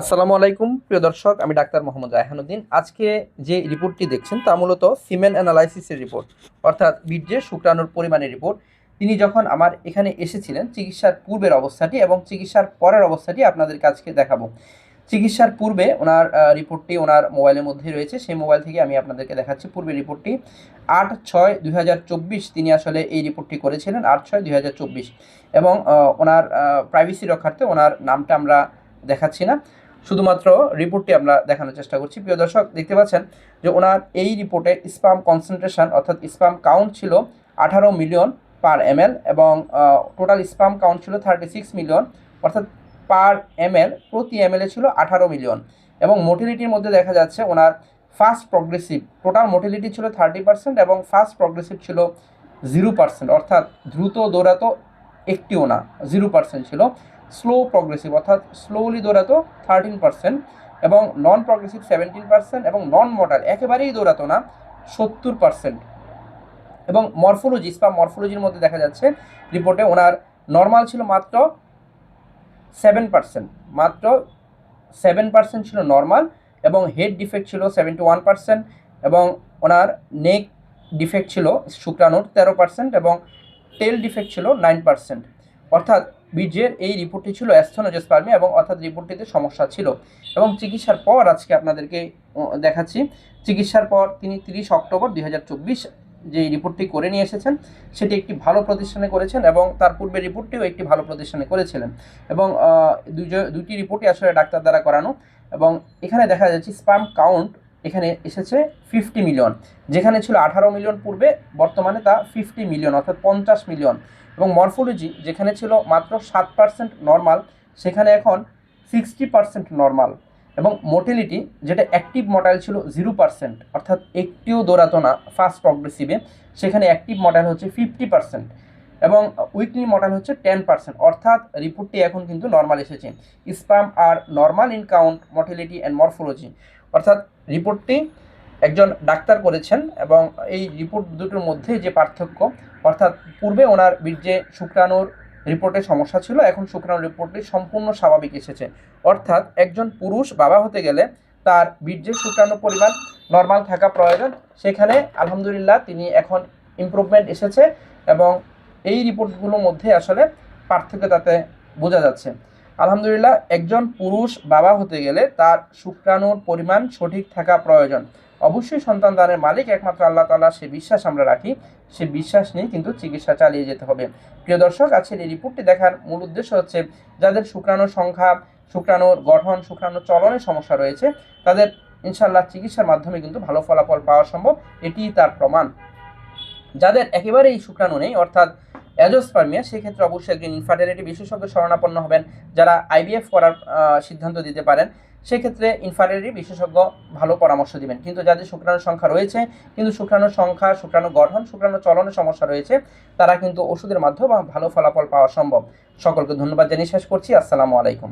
আসসালামু আলাইকুম, প্রিয় দর্শক, আমি ডাক্তার মোহাম্মদ রায়হানুদ্দিন আজকে যে রিপোর্টটি দেখছেন তা মূলত সিমেন অ্যানালাইসিসের রিপোর্ট, অর্থাৎ বীর্যের শুক্রাণুর পরিমাণের রিপোর্ট। তিনি যখন আমার এখানে এসেছিলেন, চিকিৎসার পূর্বের অবস্থাটি এবং চিকিৎসার পরের অবস্থাটি আপনাদের কাছকে দেখাবো। চিকিৎসার পূর্বে ওনার রিপোর্টটি ওনার মোবাইলের মধ্যে রয়েছে। সেই মোবাইল থেকে আমি আপনাদেরকে দেখাচ্ছি পূর্বের রিপোর্টটি। আট ছয় দুই তিনি আসলে এই রিপোর্টটি করেছিলেন, আট ছয় দুই এবং ওনার প্রাইভেসি রক্ষার্থে ওনার নামটা আমরা দেখাচ্ছি না। শুধুমাত্র রিপোর্টটি আমরা দেখানোর চেষ্টা করছি। প্রিয় দর্শক, দেখতে পাচ্ছেন যে ওনার এই রিপোর্টে স্পাম কনসেন্ট্রেশন অর্থাৎ স্পাম কাউন্ট ছিল আঠারো মিলিয়ন পার এম এবং টোটাল স্পাম কাউন্ট ছিল থার্টি সিক্স মিলিয়ন। অর্থাৎ পার এম প্রতি এম ছিল আঠারো মিলিয়ন। এবং মোটিলিটির মধ্যে দেখা যাচ্ছে ওনার ফার্স্ট প্রগ্রেসিভ, টোটাল মোটিলিটি ছিল থার্টি পার্সেন্ট এবং ফার্স্ট প্রগ্রেসিভ ছিল জিরো পার্সেন্ট। অর্থাৎ দ্রুত দৌড়াতো একটিও না, জিরো পার্সেন্ট ছিল। স্লো প্রগ্রেসিভ অর্থাৎ স্লোলি দৌড়াতো থার্টিন পার্সেন্ট এবং নন প্রগ্রেসিভ সেভেন্টিন পার্সেন্ট এবং নন মডাল একেবারেই দৌড়াতো না সত্তর পার্সেন্ট এবং মরফোলজি স্পাম মরফোলজির মধ্যে দেখা যাচ্ছে রিপোর্টে ওনার নর্মাল ছিল মাত্র সেভেন পার্সেন্ট মাত্র সেভেন পার্সেন্ট ছিল নর্মাল এবং হেড ডিফেক্ট ছিল সেভেন্টি ওয়ান পার্সেন্ট এবং ওনার নেক ডিফেক্ট ছিল শুক্রাণুর তেরো পার্সেন্ট এবং টেল ডিফেক্ট ছিল নাইন পার্সেন্ট অর্থাৎ বীর্যের এই রিপোর্টটি ছিল অ্যাস্থনোজেসপার্মি এবং অর্থাৎ রিপোর্টটিতে সমস্যা ছিল। এবং চিকিৎসার পর আজকে আপনাদেরকে দেখাচ্ছি। চিকিৎসার পর তিনি তিরিশ অক্টোবর দুই হাজার চব্বিশ যে রিপোর্টটি করে নিয়ে এসেছেন, সেটি একটি ভালো প্রতিষ্ঠানে করেছেন এবং তার পূর্বে রিপোর্টটিও একটি ভালো প্রতিষ্ঠানে করেছিলেন। এবং দুইজ- রিপোর্টই আসলে ডাক্তার দ্বারা করানো। এবং এখানে দেখা যাচ্ছে স্পাম কাউন্ট এখানে এসেছে ফিফটি মিলিয়ন যেখানে ছিল আঠারো মিলিয়ন পূর্বে, বর্তমানে তা ফিফটি মিলিয়ন অর্থাৎ পঞ্চাশ মিলিয়ন এবং মরফোলজি যেখানে ছিল মাত্র সাত পার্সেন্ট নর্মাল সেখানে এখন সিক্সটি পার্সেন্ট নর্মাল এবং মোটিলিটি যেটা অ্যাক্টিভ মডেল ছিল জিরো পার্সেন্ট অর্থাৎ একটিও দৌড়াতো না ফাস্ট প্রগ্রেসিভে সেখানে অ্যাক্টিভ মডেল হচ্ছে ফিফটি পার্সেন্ট এবং উইকলি মডেল হচ্ছে টেন পার্সেন্ট অর্থাৎ রিপোর্টটি এখন কিন্তু নর্মাল এসেছে। Sperm R normal in count motility and morphology অর্থাৎ রিপোর্টটি একজন ডাক্তার করেছেন এবং এই রিপোর্ট দুটোর মধ্যে যে পার্থক্য, অর্থাৎ পূর্বে ওনার বীর্যে শুক্রাণুর রিপোর্টে সমস্যা ছিল, এখন শুক্রাণুর রিপোর্টটি সম্পূর্ণ স্বাভাবিক এসেছে। অর্থাৎ একজন পুরুষ বাবা হতে গেলে তার বীর্যের শুক্রাণু পরিমাণ নর্মাল থাকা প্রয়োজন। সেখানে আলহামদুলিল্লাহ তিনি এখন ইমপ্রুভমেন্ট এসেছে এবং এই রিপোর্টগুলোর মধ্যে আসলে পার্থক্য তাতে বোঝা যাচ্ছে। আলহামদুলিল্লাহ, একজন পুরুষ বাবা হতে গেলে তার শুক্রাণুর পরিমাণ সঠিক থাকা প্রয়োজন। অবশ্যই সন্তান দানের মালিক, একমাত্র আল্লাহ তালা সে বিশ্বাস আমরা রাখি। সে বিশ্বাস নিয়ে কিন্তু চিকিৎসা চালিয়ে যেতে হবে। প্রিয় দর্শক, আজকের এই রিপোর্টটি দেখার মূল উদ্দেশ্য হচ্ছে, যাদের শুক্রাণুর সংখ্যা, শুক্রাণুর গঠন, শুক্রাণুর চলনের সমস্যা রয়েছে, তাদের ইনশাল্লাহ চিকিৎসার মাধ্যমে কিন্তু ভালো ফলাফল পাওয়া সম্ভব। এটিই তার প্রমাণ। যাদের একেবারেই শুক্রাণু নেই, অর্থাৎ অ্যাজোস্পার্মিয়া, সেক্ষেত্রে অবশ্যই একজন ইনফার্টিলিটি বিশেষজ্ঞ শরণাপন্ন হবেন যারা আইভিএফ করার সিদ্ধান্ত দিতে পারেন। সেক্ষেত্রে ইনফার্টিলিটি বিশেষজ্ঞ ভালো পরামর্শ দিবেন। কিন্তু যাদের শুক্রাণুর সংখ্যা রয়েছে, কিন্তু শুক্রাণুর সংখ্যা, শুক্রাণু গঠন, শুক্রাণু চলনের সমস্যা রয়েছে, তারা কিন্তু ওষুধের মাধ্যমে ভালো ফলাফল পাওয়া সম্ভব। সকলকে ধন্যবাদ জানিয়ে শেষ করছি। আসসালামু আলাইকুম।